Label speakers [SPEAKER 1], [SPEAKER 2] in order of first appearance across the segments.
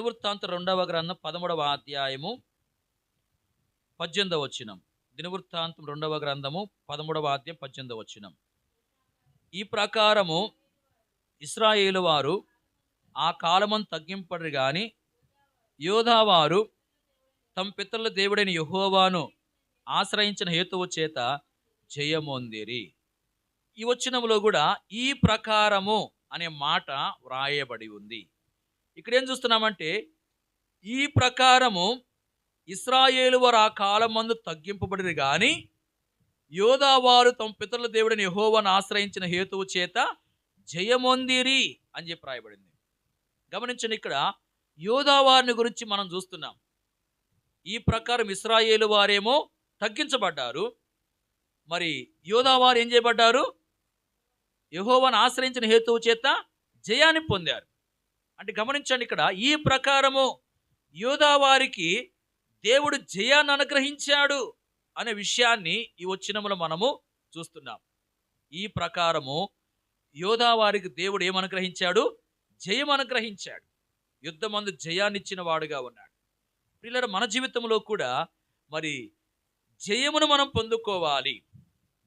[SPEAKER 1] దినవృత్తాంత రెండవ గ్రంథం పదమూడవ అధ్యాయము పద్దెనిమిదవ వచ్చినం దినవృత్తాంతం రెండవ గ్రంథము పదమూడవ అధ్యాయం పద్దెనిమిదవ వచ్చినం ఈ ప్రకారము ఇస్రాయేలు వారు ఆ కాలమం తగ్గింపడరు కానీ యోధావారు తమ పితరుల దేవుడైన యహోవాను ఆశ్రయించిన హేతువు చేత జయమొందిరి. ఈ వచనములో కూడా ఈ ప్రకారము అనే మాట వ్రాయబడి ఉంది. ఇక్కడ ఏం చూస్తున్నామంటే ఈ ప్రకారము ఇస్రాయేలు వారు ఆ కాలం మందు తగ్గింపబడిరు కానీ యోధావారు తమ పితరుల దేవుడిని యెహోవాను ఆశ్రయించిన హేతువు చేత జయమొందిరి అని చెప్పి రాయబడింది. గమనించండి ఇక్కడ యోధావారిని గురించి మనం చూస్తున్నాం. ఈ ప్రకారం ఇస్రాయేలు వారేమో తగ్గించబడ్డారు. మరి యోధావారు ఏం చేయబడ్డారు? యెహోవాను ఆశ్రయించిన హేతువు చేత జయాన్ని పొందారు. అంటే గమనించండి ఇక్కడ ఈ ప్రకారము యోధావారికి దేవుడు జయాన్ని అనుగ్రహించాడు అనే విషయాన్ని ఈ వచ్చినములో మనము చూస్తున్నాం. ఈ ప్రకారము యోధావారికి దేవుడు ఏమనుగ్రహించాడు? జయం అనుగ్రహించాడు. యుద్ధమందు జయాన్నిచ్చిన వాడుగా ఉన్నాడు. పిల్లల మన జీవితంలో కూడా మరి జయమును మనం పొందుకోవాలి.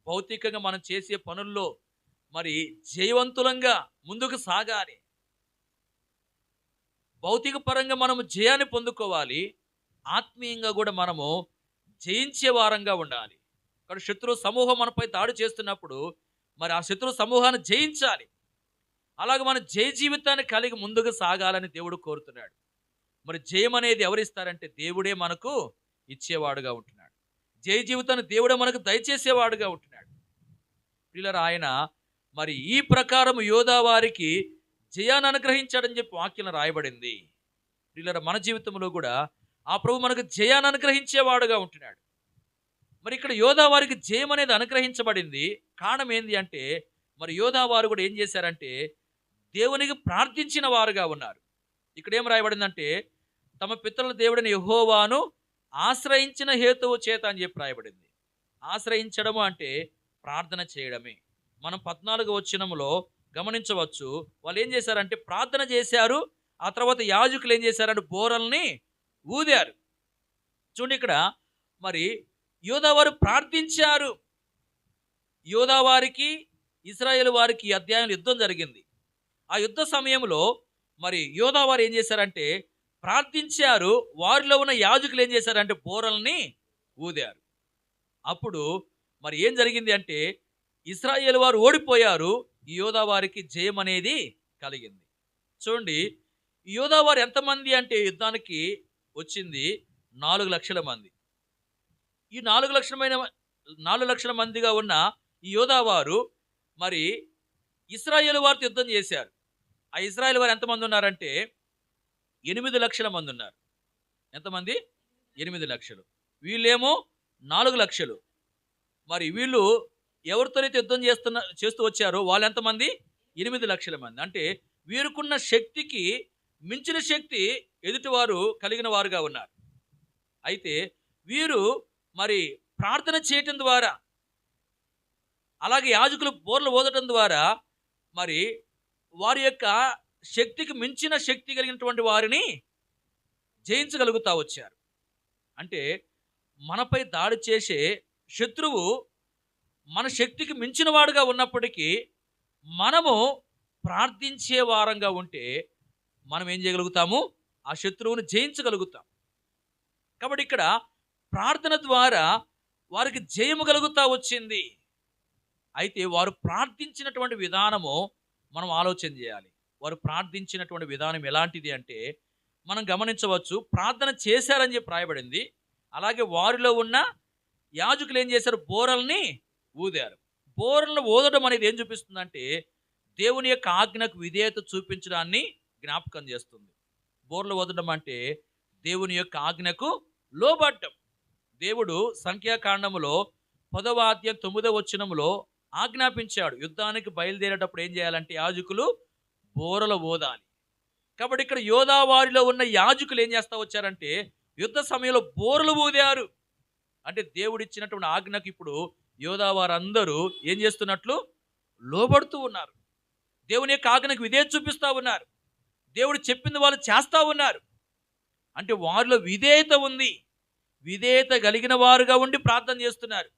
[SPEAKER 1] భౌతికంగా మనం చేసే పనుల్లో మరి జయవంతులంగా ముందుకు సాగాలి. భౌతిక పరంగా మనము జయాన్ని పొందుకోవాలి. ఆత్మీయంగా కూడా మనము జయించే వారంగా ఉండాలి. ఇక్కడ శత్రు సమూహం మనపై దాడి చేస్తున్నప్పుడు మరి ఆ శత్రు సమూహాన్ని జయించాలి. అలాగే మన జయ జీవితాన్ని కలిగి ముందుకు సాగాలని దేవుడు కోరుతున్నాడు. మరి జయం అనేది ఎవరిస్తారంటే దేవుడే మనకు ఇచ్చేవాడుగా ఉంటున్నాడు. జయ జీవితాన్ని దేవుడే మనకు దయచేసేవాడుగా ఉంటున్నాడు. పిల్లలు ఆయన మరి ఈ ప్రకారం యోధా వారికి జయాన్ని అనుగ్రహించాడని చెప్పి వాక్యం రాయబడింది. వీళ్ళ మన జీవితంలో కూడా ఆ ప్రభు మనకు జయాన్ని అనుగ్రహించేవాడుగా ఉంటున్నాడు. మరి ఇక్కడ యోధా వారికి జయం అనేది అనుగ్రహించబడింది. కారణం ఏంది అంటే మరి యోధా వారు కూడా ఏం చేశారంటే దేవునికి ప్రార్థించిన వారుగా ఉన్నారు. ఇక్కడ ఏం రాయబడిందంటే తమ పితరుల దేవుడిని యహోవాను ఆశ్రయించిన హేతువు చేత అని చెప్పి రాయబడింది. ఆశ్రయించడము అంటే ప్రార్థన చేయడమే. మనం పద్నాలుగు వచ్చినములో గమనించవచ్చు. వాళ్ళు ఏం చేశారంటే ప్రార్థన చేశారు. ఆ తర్వాత యాజకులు ఏం చేశారంటే బోరల్ని ఊదారు. చూడండి ఇక్కడ మరి యోధావారు ప్రార్థించారు. యోధావారికి ఇస్రాయేల్ వారికి అధ్యాయం యుద్ధం జరిగింది. ఆ యుద్ధ సమయంలో మరి యోధావారు ఏం చేశారంటే ప్రార్థించారు. వారిలో ఉన్న యాజకులు ఏం చేశారంటే బోరల్ని ఊదారు. అప్పుడు మరి ఏం జరిగింది అంటే ఇస్రాయేల్ వారు ఓడిపోయారు. ఈ యోధావారికి జయం అనేది కలిగింది. చూడండి ఈ యోధావారు ఎంతమంది అంటే యుద్ధానికి వచ్చింది నాలుగు లక్షల మంది. ఈ నాలుగు లక్షలమైన నాలుగు లక్షల మందిగా ఉన్న ఈ యోధావారు మరి ఇస్రాయేల్ వారితో యుద్ధం చేశారు. ఆ ఇస్రాయేల్ వారు ఎంతమంది ఉన్నారంటే ఎనిమిది లక్షల మంది ఉన్నారు. ఎంతమంది? ఎనిమిది లక్షలు. వీళ్ళేమో నాలుగు లక్షలు. మరి వీళ్ళు ఎవరితోనైతే యుద్ధం చేస్తున్న చేస్తూ వచ్చారో వాళ్ళు ఎంతమంది ఎనిమిది లక్షల మంది. అంటే వీరుకున్న శక్తికి మించిన శక్తి ఎదుటివారు కలిగిన వారుగా ఉన్నారు. అయితే వీరు మరి ప్రార్థన చేయటం ద్వారా అలాగే యాజకులు బోర్లు ఓదటం ద్వారా మరి వారి యొక్క శక్తికి మించిన శక్తి కలిగినటువంటి వారిని జయించగలుగుతా వచ్చారు. అంటే మనపై దాడి చేసే శత్రువు మన శక్తికి మించిన వాడుగా ఉన్నప్పటికీ మనము ప్రార్థించే వారంగా ఉంటే మనం ఏం చేయగలుగుతాము? ఆ శత్రువును జయించగలుగుతాం. కాబట్టి ఇక్కడ ప్రార్థన ద్వారా వారికి జయము కలుగుతా వచ్చింది. అయితే వారు ప్రార్థించినటువంటి విధానము మనం ఆలోచన చేయాలి. వారు ప్రార్థించినటువంటి విధానం ఎలాంటిది అంటే మనం గమనించవచ్చు ప్రార్థన చేశారని చెప్పి రాయబడింది. అలాగే వారిలో ఉన్న యాజకులు ఏం చేశారు? బోరల్ని ఊదారు. బోరలను ఊదడం అనేది ఏం చూపిస్తుందంటే దేవుని యొక్క ఆజ్ఞకు విధేయత చూపించడాన్ని జ్ఞాపకం చేస్తుంది. బోర్లు ఊదడం అంటే దేవుని యొక్క ఆజ్ఞకు లోబడ్డం. దేవుడు సంఖ్యాకాండములో పదవ అధ్యాయం తొమ్మిదవ వచనములో ఆజ్ఞాపించాడు. యుద్ధానికి బయలుదేరేటప్పుడు ఏం చేయాలంటే యాజకులు బోరలు ఓదాలి కాబట్టి ఇక్కడ యోధా వారిలో ఉన్న యాజకులు ఏం చేస్తా వచ్చారంటే యుద్ధ సమయంలో బోరలు ఊదారు. అంటే దేవుడిచ్చినటువంటి ఆజ్ఞకు ఇప్పుడు యోధా వారందరూ ఏం చేస్తున్నట్లు లోబడుతూ ఉన్నారు. దేవుని యొక్క ఆజ్ఞకు విధేయత చూపిస్తూ ఉన్నారు. దేవుడు చెప్పింది వాళ్ళు చేస్తూ ఉన్నారు. అంటే వారిలో విధేయత ఉంది. విధేయత కలిగిన వారుగా ఉండి ప్రార్థన చేస్తున్నారు.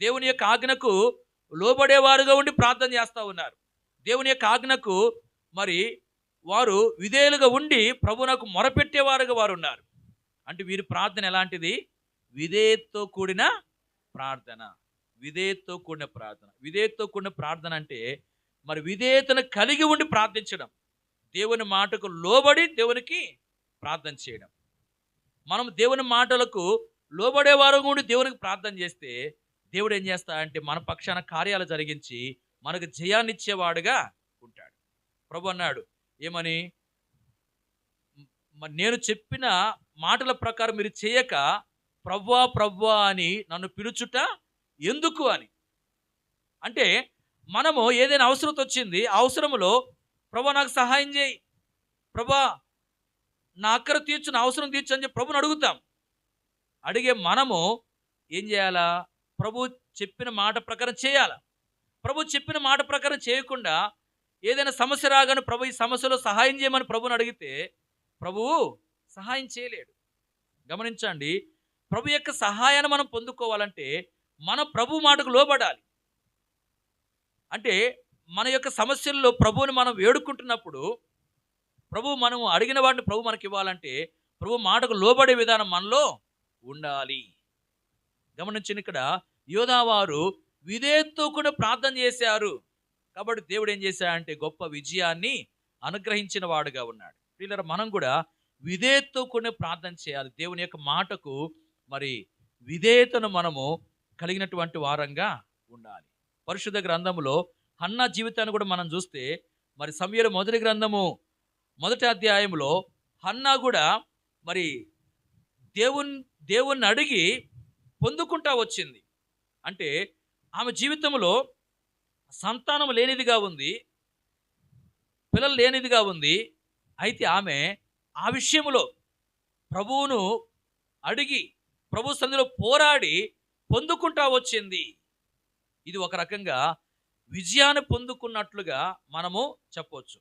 [SPEAKER 1] దేవుని యొక్క ఆజ్ఞకు లోబడేవారుగా ఉండి ప్రార్థన చేస్తూ ఉన్నారు. దేవుని యొక్క ఆజ్ఞకు మరి వారు విధేయులుగా ఉండి ప్రభునకు మొరపెట్టేవారుగా వారు ఉన్నారు. అంటే వీరి ప్రార్థన ఎలాంటిది? విధేయతతో కూడిన ప్రార్థన. విధేయతతో కూడిన ప్రార్థన. విధేయతతో కూడిన ప్రార్థన అంటే మరి విధేయతను కలిగి ఉండి ప్రార్థించడం. దేవుని మాటకు లోబడి దేవునికి ప్రార్థన చేయడం. మనం దేవుని మాటలకు లోబడేవారు కూడా దేవునికి ప్రార్థన చేస్తే దేవుడు ఏం చేస్తా అంటే మన పక్షాన కార్యాలు జరిగించి మనకు జయాన్ని ఇచ్చేవాడుగా ఉంటాడు. ప్రభు అన్నాడు ఏమని? నేను చెప్పిన మాటల ప్రకారం మీరు చేయక ప్రవ్వా ప్రవ్వా అని నన్ను పిలుచుట ఎందుకు అని? అంటే మనము ఏదైనా అవసరం వచ్చింది ఆ అవసరములో ప్రభా నాకు సహాయం చేయి. ప్రభా నా అక్కర తీర్చు నా అవసరం తీర్చు అని చెప్పి ప్రభుని అడుగుతాం. అడిగే మనము ఏం చేయాలా? ప్రభు చెప్పిన మాట ప్రకారం చేయాల? ప్రభు చెప్పిన మాట ప్రకారం చేయకుండా ఏదైనా సమస్య రాగానే ప్రభు ఈ సమస్యలో సహాయం చేయమని ప్రభుని అడిగితే ప్రభువు సహాయం చేయలేడు. గమనించండి ప్రభు యొక్క సహాయాన్ని మనం పొందుకోవాలంటే మన ప్రభు మాటకు లోబడాలి. అంటే మన యొక్క సమస్యల్లో ప్రభువుని మనం వేడుకుంటున్నప్పుడు ప్రభు మనం అడిగిన వాటిని ప్రభు మనకి ఇవ్వాలంటే ప్రభు మాటకు లోబడే విధానం మనలో ఉండాలి. గమనించిన ఇక్కడ యోధావారు విధేయతతో కూడా ప్రార్థన చేశారు. కాబట్టి దేవుడు ఏం చేశాడంటే గొప్ప విజయాన్ని అనుగ్రహించిన వాడుగా ఉన్నాడు. వీళ్ళ మనం కూడా విధేయతతో కూడా ప్రార్థన చేయాలి. దేవుని యొక్క మాటకు మరి విధేయతను మనము కలిగినటువంటి వారంగా ఉండాలి. పరిశుద్ధ గ్రంథములో హన్నా జీవితాన్ని కూడా మనం చూస్తే మరి సమయల మొదటి గ్రంథము మొదటి అధ్యాయంలో హన్నా కూడా మరి దేవుని దేవుణ్ణి అడిగి పొందుకుంటా వచ్చింది. అంటే ఆమె జీవితంలో సంతానం లేనిదిగా ఉంది పిల్లలు లేనిదిగా ఉంది. అయితే ఆమె ఆ విషయంలో ప్రభువును అడిగి ప్రభు సంధిలో పోరాడి పొందుకుంటా వచ్చింది. ఇది ఒక రకంగా విజయాన్ని పొందుకున్నట్లుగా మనము చెప్పవచ్చు.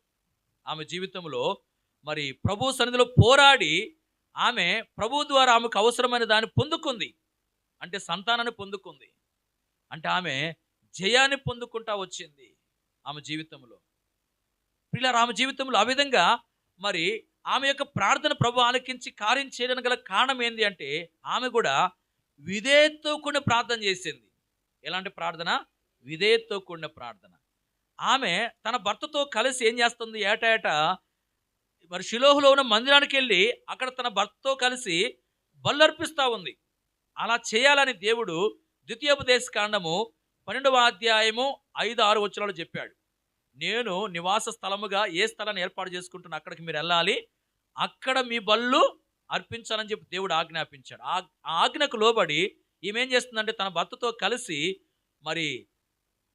[SPEAKER 1] ఆమె జీవితంలో మరి ప్రభు సన్నిధిలో పోరాడి ఆమె ప్రభు ద్వారా ఆమెకు అవసరమైన దాన్ని పొందుకుంది. అంటే సంతానాన్ని పొందుకుంది. అంటే ఆమె జయాన్ని పొందుకుంటా వచ్చింది ఆమె జీవితంలో. పిల్లలు ఆమె జీవితంలో ఆ విధంగా మరి ఆమె యొక్క ప్రార్థన ప్రభు ఆలకించి కార్యం చేయడానికి గల కారణం ఏంటి అంటే ఆమె కూడా విధేయతతో కూడిన ప్రార్థన చేసింది. ఎలాంటి ప్రార్థన? విధేయతో కూడిన ప్రార్థన. ఆమె తన భర్తతో కలిసి ఏం చేస్తుంది? ఏటా ఏటా మరి శిలోహులో ఉన్న మందిరానికి వెళ్ళి అక్కడ తన భర్తతో కలిసి బల్లర్పిస్తూ ఉంది. అలా చేయాలని దేవుడు ద్వితీయోపదేశ కాండము పన్నెండవ అధ్యాయము ఐదు ఆరు వచనాలు చెప్పాడు. నేను నివాస స్థలముగా ఏ స్థలాన్ని ఏర్పాటు చేసుకుంటున్నా? అక్కడికి మీరు వెళ్ళాలి. అక్కడ మీ బళ్ళు అర్పించాలని చెప్పి దేవుడు ఆజ్ఞాపించాడు. ఆ ఆజ్ఞకు లోబడి ఈమెం చేస్తుందంటే తన భర్తతో కలిసి మరి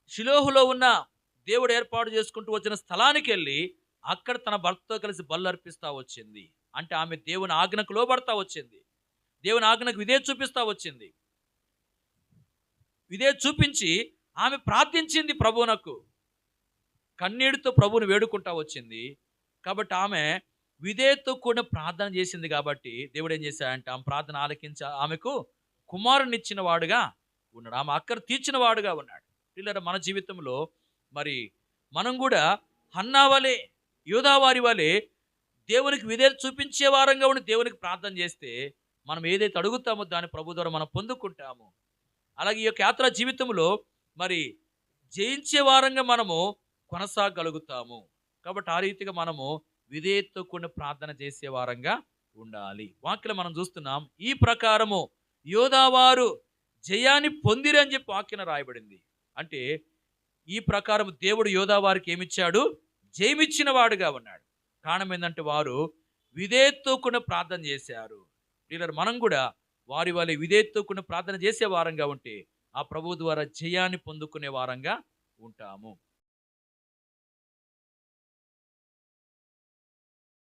[SPEAKER 1] షిలోహులో ఉన్న దేవుడు ఏర్పాటు చేసుకుంటూ వచ్చిన స్థలానికి వెళ్ళి అక్కడ తన భర్తతో కలిసి బళ్ళు అర్పిస్తూ వచ్చింది. అంటే ఆమె దేవుని ఆజ్ఞకు లోబడతా వచ్చింది. దేవుని ఆజ్ఞకు విధే చూపిస్తూ వచ్చింది. విధే చూపించి ఆమె ప్రార్థించింది ప్రభువునకు. కన్నీటితో ప్రభువుని వేడుకుంటా వచ్చింది. కాబట్టి ఆమె విధేయతో కూడిన ప్రార్థన చేసింది కాబట్టి దేవుడు ఏం చేశాడంటే ఆమె ప్రార్థన ఆలకించ ఆమెకు కుమారునిచ్చిన వాడుగా ఉన్నాడు. ఆమె అక్కర తీర్చిన వాడుగా ఉన్నాడు. పిల్లల మన జీవితంలో మరి మనం కూడా హన్నా వలె యోధావారి వలె దేవునికి విధేయత చూపించే వారంగా ఉండి దేవునికి ప్రార్థన చేస్తే మనం ఏదైతే అడుగుతామో దాని ప్రభు ద్వారా మనం పొందుకుంటాము. అలాగే ఈ యొక్క యాత్ర జీవితంలో మరి జయించే వారంగా మనము కొనసాగలుగుతాము. కాబట్టి ఆ రీతిగా మనము విధేయతతో కూడిన ప్రార్థన చేసే వారంగా ఉండాలి. వాక్యలో మనం చూస్తున్నాం ఈ ప్రకారము యోధావారు జయాన్ని పొందిరి అని చెప్పి వాక్యన రాయబడింది. అంటే ఈ ప్రకారం దేవుడు యోధావారికి ఏమిచ్చాడు? జయమిచ్చిన వాడుగా ఉన్నాడు. కారణం ఏంటంటే వారు విధేయతతో కూడిన ప్రార్థన చేశారు. డీలర్ మనం కూడా వారి వాళ్ళ విధేయతతో కూడిన ప్రార్థన చేసే వారంగా ఉంటే ఆ ప్రభు ద్వారా జయాన్ని పొందుకునే వారంగా ఉంటాము.